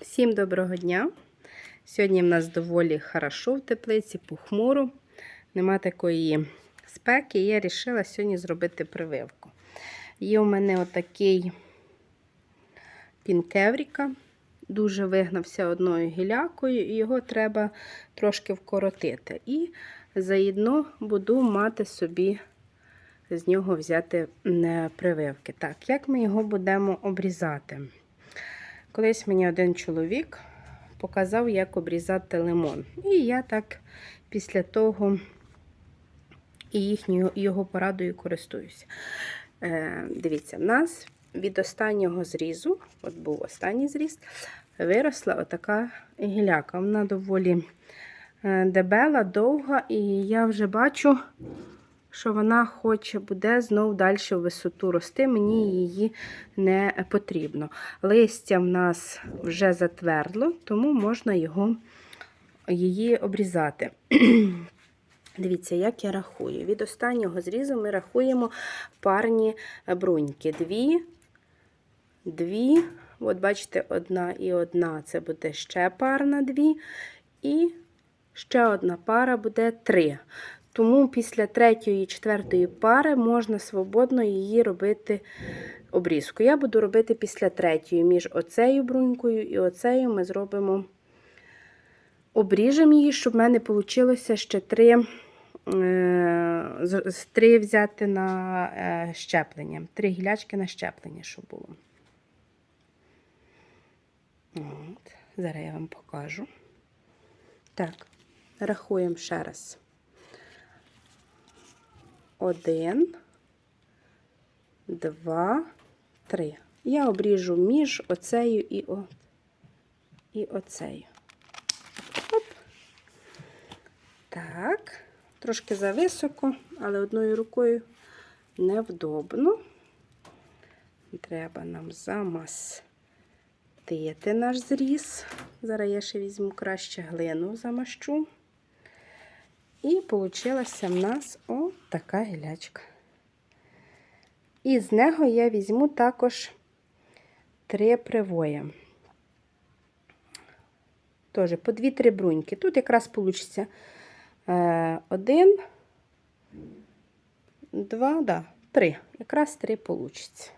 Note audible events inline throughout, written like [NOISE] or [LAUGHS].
Всім доброго дня! Сьогодні в нас доволі хорошо в теплиці, похмуро. Нема такої спеки, я вирішила сьогодні зробити прививку. Є у мене отакий пінкевріка, дуже вигнався одною гілякою, і його треба трошки вкоротити. І заодно буду мати собі з нього взяти прививки. Так, як ми його будемо обрізати? Колись мені один чоловік показав, як обрізати лимон. І я так після того і їхньою його порадою користуюся. Е, Дивіться, в нас від останнього зрізу, от був останній зріз, виросла отака гіляка. Вона доволі е, дебела, довга, і я вже бачу, що вона хоче буде знов далі в висоту рости, мені її не потрібно. Листя в нас вже затвердло, тому можна його, її обрізати. [CLEARS THROAT] Дивіться, як я рахую. Від останнього зрізу ми рахуємо парні бруньки. Дві, дві, от бачите, одна і одна це буде ще парна дві, і ще одна пара буде три. Тому після третьої четвертої пари можна свободно її робити обрізку. Я буду робити після третьої, між оцею брунькою і оцею ми зробимо, обріжемо її, щоб в мене вийшло ще три, е, три взяти на е, щеплення. Три гілячки на щеплення, щоб було. От. Зараз я вам покажу. Так, рахуємо ще раз. Один, два, три. Я обріжу між оцею і от, і оцею. Оп. Так, трошки зависоко, але одною рукою невдобно. Треба нам замастити наш зріз. Зараз я ще візьму краще глину замащу. І вийшла в нас отака гілячка. І з нього я візьму також три привоя. Теж по дві-три бруньки. Тут якраз вийде один, два, да, три. Якраз три вийде.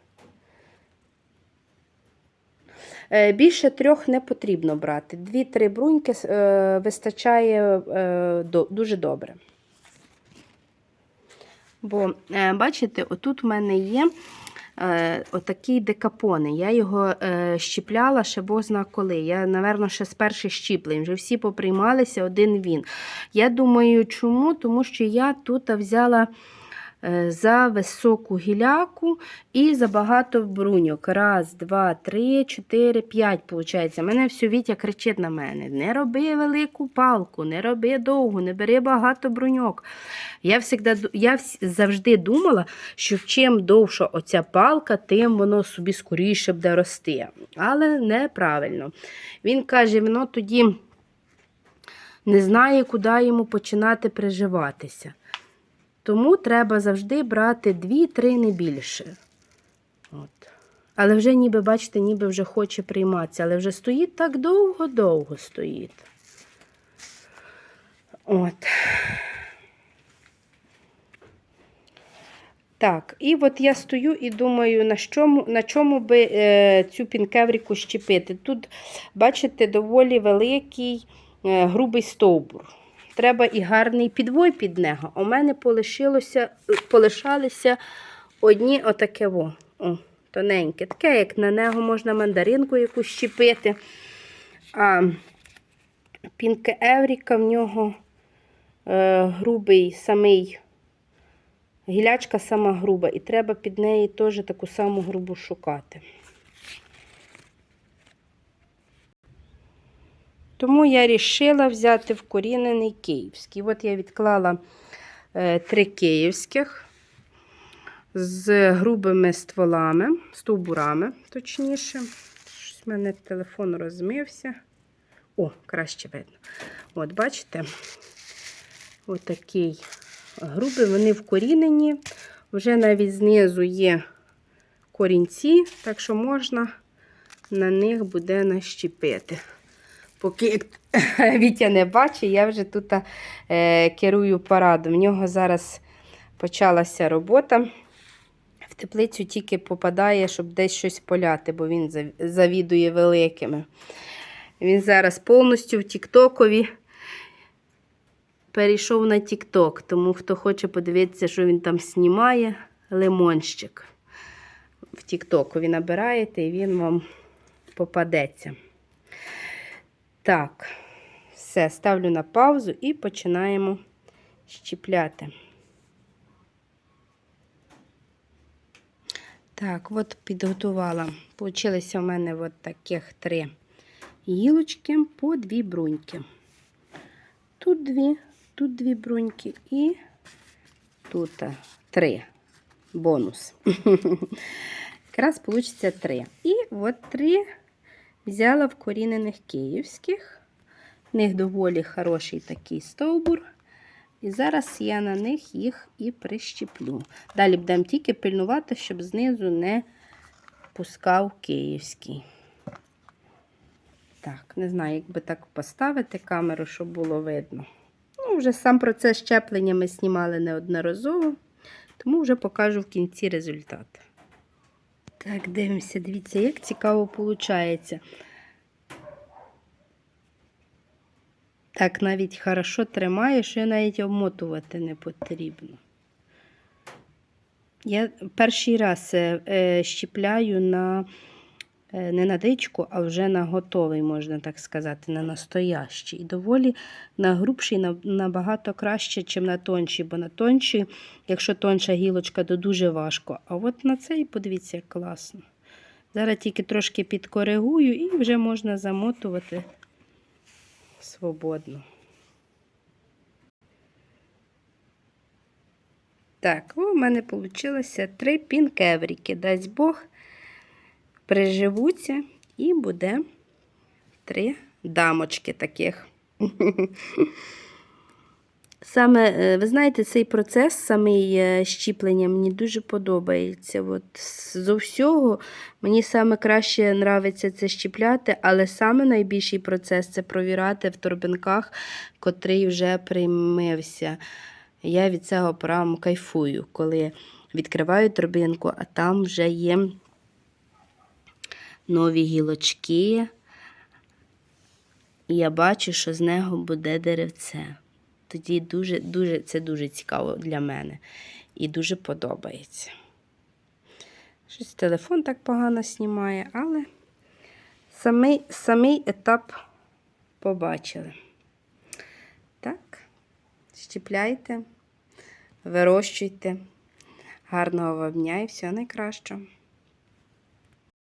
Більше трьох не потрібно брати. Дві-три бруньки е, вистачає е, дуже добре. Бо, е, бачите, отут в мене є отакий декапони. Я його щіпляла ще бозна коли. Я, напевно, ще з перших щіплень. Вже всі поприймалися, один він. Я думаю, чому? Тому що я тут взяла. За високу гіляку і за багато бруньок. Раз, два, три, чотири, п'ять. Виходить. Мене все Вітя кричить на мене: не роби велику палку, не роби довгу, не бери багато бруньок. Я завжди, я завжди думала, що чим довша оця палка, тим воно собі скоріше буде рости. Але неправильно. Він каже, воно тоді не знає, куди йому починати приживатися. Тому треба завжди брати 2-3 не більше. От. Але вже, ніби, бачите, ніби вже хоче прийматися, але вже стоїть так довго-довго стоїть. От. Так, і от я стою і думаю, на чому на чому би е, цю пінкевріку щепити. Тут, бачите, доволі великий е, грубий стовбур. Треба і гарний підвой під нього. У мене полишилося, полишалися одні отаке во, о, тоненьке. Таке, як на нього можна мандаринку якусь щепити. А пінке Евріка в нього е, грубий самий, гілячка сама груба, і треба під неї теж таку саму грубу шукати. Тому я вирішила взяти вкорінений київський. От я відклала е, три київських з грубими стволами, стовбурами, точніше. Щось в мене телефон розмився. О, краще видно. От, бачите, отакий грубий, вони вкорінені. Вже навіть знизу є корінці, так що можна на них буде нащепити. Поки [LAUGHS] Вітя не бачить, я вже тут е, керую парадом. В нього зараз почалася робота. В теплицю тільки попадає, щоб десь щось поляти, бо він завідує великими. Він зараз повністю в Тіктокові перейшов на Тікток. Тому хто хоче подивитися, що він там знімає, лимонщик. В Тіктокові набираєте і він вам попадеться. Так, все, ставлю на паузу і починаємо щіпляти. Так, от підготувала. Получилося у мене от таких три гілочки по дві бруньки. Тут дві, тут дві бруньки і тут три. Бонус. [LAUGHS] Якраз вийде три. І от три взяла вкорінених київських. В них доволі хороший такий стовбур. І зараз я на них їх і прищеплю. Далі будемо тільки пильнувати, щоб знизу не пускав київський. Так, не знаю, як би так поставити камеру, щоб було видно. Ну, вже сам процес щеплення ми знімали неодноразово, тому вже покажу в кінці результат. Так, дивимося, дивіться, як цікаво виходить. Так, навіть хорошо тримає, що я навіть обмотувати не потрібно. Я перший раз е, е, щіпляю на не на дичку, а вже на готовий, можна так сказати, на настоящий. І доволі на грубший набагато краще, ніж на тонший, бо на тонший, якщо тонша гілочка, то дуже важко. А от на цей, подивіться, як класно. Зараз тільки трошки підкоригую і вже можна замотувати свободно. Так, у мене вийшло три пінкевріки. Дасть Бог, приживуться і буде три дамочки таких. [LAUGHS] Саме, е, ви знаєте, цей процес, самий е, щіплення, мені дуже подобається. От з- зо всього мені саме краще нравиться це щіпляти, але саме найбільший процес це провірати в торбинках, котрий вже примився. Я від цього прям кайфую, коли відкриваю торбинку, а там вже є нові гілочки. І я бачу, що з нього буде деревце. Тоді дуже, дуже, це дуже цікаво для мене і дуже подобається. Щось телефон так погано знімає, але самий, самий етап побачили. Так, щіпляйте, вирощуйте. Гарного вам дня і всього найкращого.